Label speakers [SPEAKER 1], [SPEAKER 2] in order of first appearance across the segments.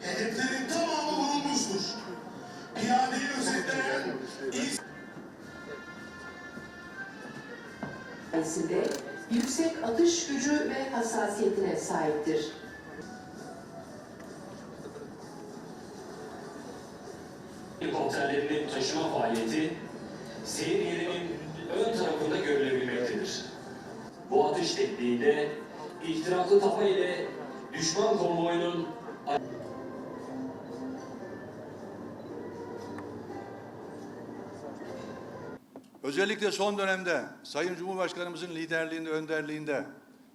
[SPEAKER 1] Hedeflerin tamamı vurulmuştur. İadeyi özetleyen iz
[SPEAKER 2] yüksek atış gücü ve hassasiyetine sahiptir.
[SPEAKER 3] helikopterlerinin taşıma faaliyeti seyir yerinin ön tarafında görülebilmektedir. Bu atış tekniğinde ihtiraklı tapa ile düşman konvoyunun
[SPEAKER 4] Özellikle son dönemde Sayın Cumhurbaşkanımızın liderliğinde, önderliğinde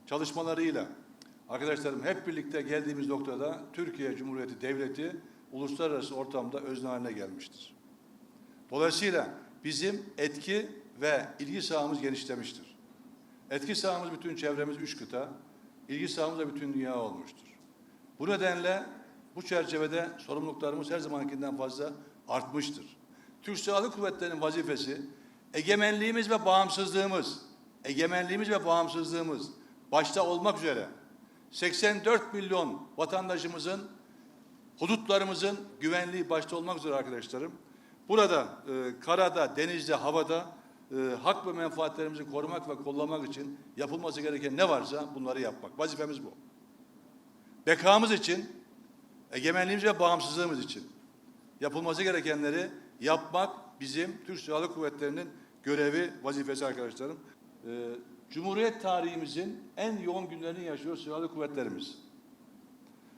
[SPEAKER 4] çalışmalarıyla arkadaşlarım hep birlikte geldiğimiz noktada Türkiye Cumhuriyeti Devleti uluslararası ortamda özne haline gelmiştir. Dolayısıyla bizim etki ve ilgi sahamız genişlemiştir. Etki sahamız bütün çevremiz üç kıta, ilgi sahamız da bütün dünya olmuştur. Bu nedenle bu çerçevede sorumluluklarımız her zamankinden fazla artmıştır. Türk Silahlı Kuvvetleri'nin vazifesi egemenliğimiz ve bağımsızlığımız, egemenliğimiz ve bağımsızlığımız başta olmak üzere 84 milyon vatandaşımızın hudutlarımızın güvenliği başta olmak üzere arkadaşlarım. Burada e, karada, denizde, havada e, hak ve menfaatlerimizi korumak ve kollamak için yapılması gereken ne varsa bunları yapmak. Vazifemiz bu. Bekamız için, egemenliğimiz ve bağımsızlığımız için yapılması gerekenleri yapmak bizim Türk Silahlı Kuvvetleri'nin görevi, vazifesi arkadaşlarım. Ee, Cumhuriyet tarihimizin en yoğun günlerini yaşıyor Silahlı Kuvvetlerimiz.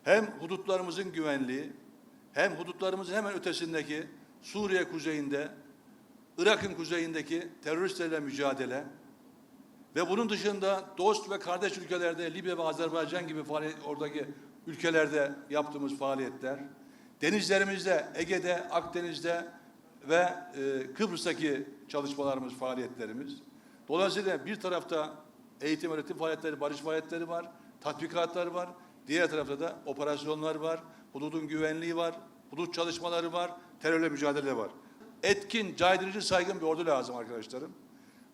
[SPEAKER 4] Hem hudutlarımızın güvenliği, hem hudutlarımızın hemen ötesindeki Suriye kuzeyinde, Irak'ın kuzeyindeki teröristlerle mücadele ve bunun dışında dost ve kardeş ülkelerde Libya ve Azerbaycan gibi faaliyet, oradaki ülkelerde yaptığımız faaliyetler, denizlerimizde, Ege'de, Akdeniz'de ve e, Kıbrıs'taki çalışmalarımız, faaliyetlerimiz. Dolayısıyla bir tarafta eğitim öğretim faaliyetleri, barış faaliyetleri var, tatbikatlar var. Diğer tarafta da operasyonlar var, hududun güvenliği var, hudut çalışmaları var, terörle mücadele var. Etkin, caydırıcı, saygın bir ordu lazım arkadaşlarım.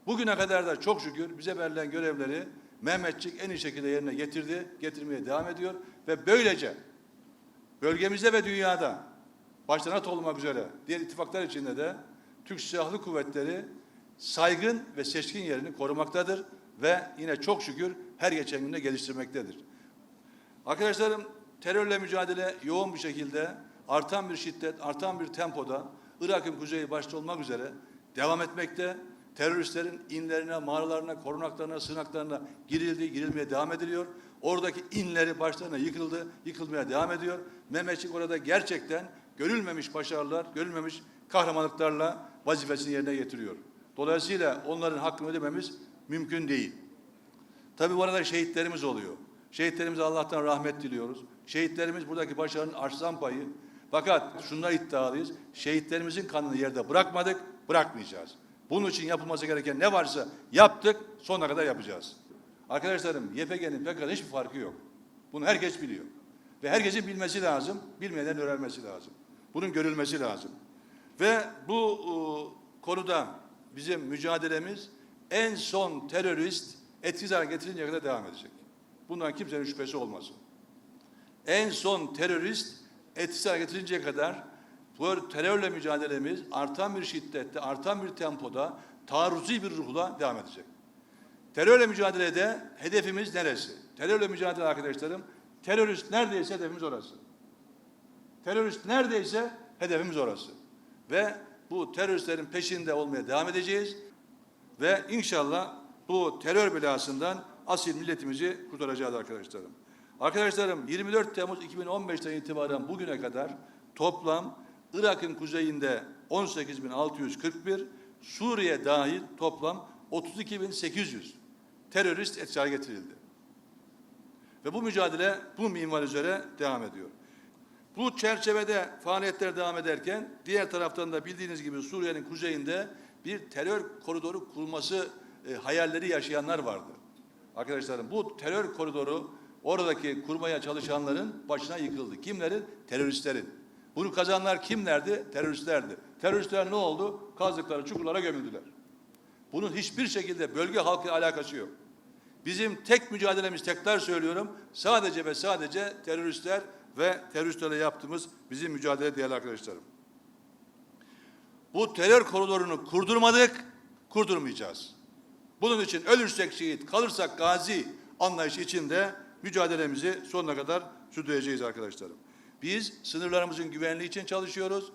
[SPEAKER 4] Bugüne kadar da çok şükür bize verilen görevleri Mehmetçik en iyi şekilde yerine getirdi, getirmeye devam ediyor ve böylece bölgemizde ve dünyada başta NATO olmak üzere diğer ittifaklar içinde de Türk Silahlı Kuvvetleri saygın ve seçkin yerini korumaktadır ve yine çok şükür her geçen günde geliştirmektedir. Arkadaşlarım terörle mücadele yoğun bir şekilde artan bir şiddet, artan bir tempoda Irak'ın kuzeyi başta olmak üzere devam etmekte. Teröristlerin inlerine, mağaralarına, korunaklarına, sığınaklarına girildi, girilmeye devam ediliyor. Oradaki inleri başlarına yıkıldı, yıkılmaya devam ediyor. Mehmetçik orada gerçekten görülmemiş başarılar, görülmemiş kahramanlıklarla vazifesini yerine getiriyor. Dolayısıyla onların hakkını ödememiz mümkün değil. Tabii bu arada şehitlerimiz oluyor. Şehitlerimize Allah'tan rahmet diliyoruz. Şehitlerimiz buradaki başarının arslan payı. Fakat şundan iddialıyız. Şehitlerimizin kanını yerde bırakmadık, bırakmayacağız. Bunun için yapılması gereken ne varsa yaptık, sonuna kadar yapacağız. Arkadaşlarım YPG'nin PKK'nın hiçbir farkı yok. Bunu herkes biliyor. Ve herkesin bilmesi lazım, bilmeyenlerin öğrenmesi lazım. Bunun görülmesi lazım. Ve bu e, konuda bizim mücadelemiz en son terörist etkisiz hale getirinceye kadar devam edecek. Bundan kimsenin şüphesi olmasın. En son terörist etkisiz hale getirinceye kadar bu terörle mücadelemiz artan bir şiddette, artan bir tempoda, taarruzi bir ruhla devam edecek. Terörle mücadelede hedefimiz neresi? Terörle mücadele arkadaşlarım, terörist neredeyse hedefimiz orası. Terörist neredeyse hedefimiz orası. Ve bu teröristlerin peşinde olmaya devam edeceğiz. Ve inşallah bu terör belasından asil milletimizi kurtaracağız arkadaşlarım. Arkadaşlarım 24 Temmuz 2015'ten itibaren bugüne kadar toplam Irak'ın kuzeyinde 18.641, Suriye dahil toplam 32.800 terörist etkisiz getirildi. Ve bu mücadele bu minval üzere devam ediyor. Bu çerçevede faaliyetler devam ederken diğer taraftan da bildiğiniz gibi Suriye'nin kuzeyinde bir terör koridoru kurulması e, hayalleri yaşayanlar vardı. Arkadaşlarım bu terör koridoru oradaki kurmaya çalışanların başına yıkıldı. Kimlerin? Teröristlerin. Bunu kazanlar kimlerdi? Teröristlerdi. Teröristler ne oldu? Kazdıkları çukurlara gömüldüler. Bunun hiçbir şekilde bölge halkı alakası yok. Bizim tek mücadelemiz tekrar söylüyorum sadece ve sadece teröristler ve teröristlerle yaptığımız bizim mücadele değerli arkadaşlarım. Bu terör koridorunu kurdurmadık, kurdurmayacağız. Bunun için ölürsek şehit, kalırsak gazi anlayışı içinde mücadelemizi sonuna kadar sürdüreceğiz arkadaşlarım. Biz sınırlarımızın güvenliği için çalışıyoruz.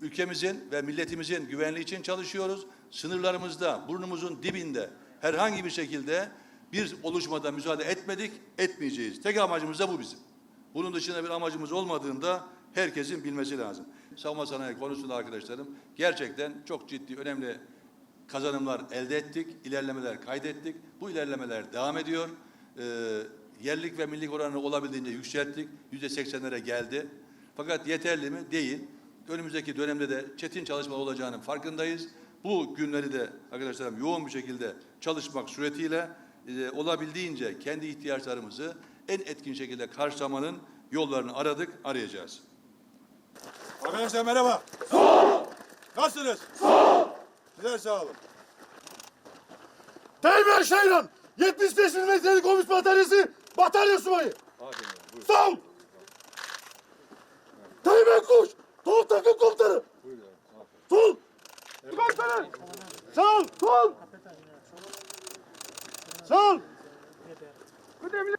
[SPEAKER 4] Ülkemizin ve milletimizin güvenliği için çalışıyoruz. Sınırlarımızda, burnumuzun dibinde herhangi bir şekilde bir oluşmada müsaade etmedik, etmeyeceğiz. Tek amacımız da bu bizim. Bunun dışında bir amacımız olmadığında herkesin bilmesi lazım. Savunma sanayi konusunda arkadaşlarım gerçekten çok ciddi, önemli kazanımlar elde ettik, ilerlemeler kaydettik. Bu ilerlemeler devam ediyor. Ee, yerlik ve milli oranını olabildiğince yükselttik. Yüzde seksenlere geldi. Fakat yeterli mi? Değil. Önümüzdeki dönemde de çetin çalışma olacağının farkındayız. Bu günleri de arkadaşlarım yoğun bir şekilde çalışmak suretiyle e, olabildiğince kendi ihtiyaçlarımızı en etkin şekilde karşılamanın yollarını aradık, arayacağız.
[SPEAKER 5] Arkadaşlar merhaba. Sağ Nasılsınız? Sağ Sizler sağ olun. Teğmen Şayran 75 milimetrelik komuş bataryası batarya subayı. Sağ ol. Teğmen Kuş Sol takım komutanı. Sol. Komutanı. Sol. Sol. Sol. Kıdemli.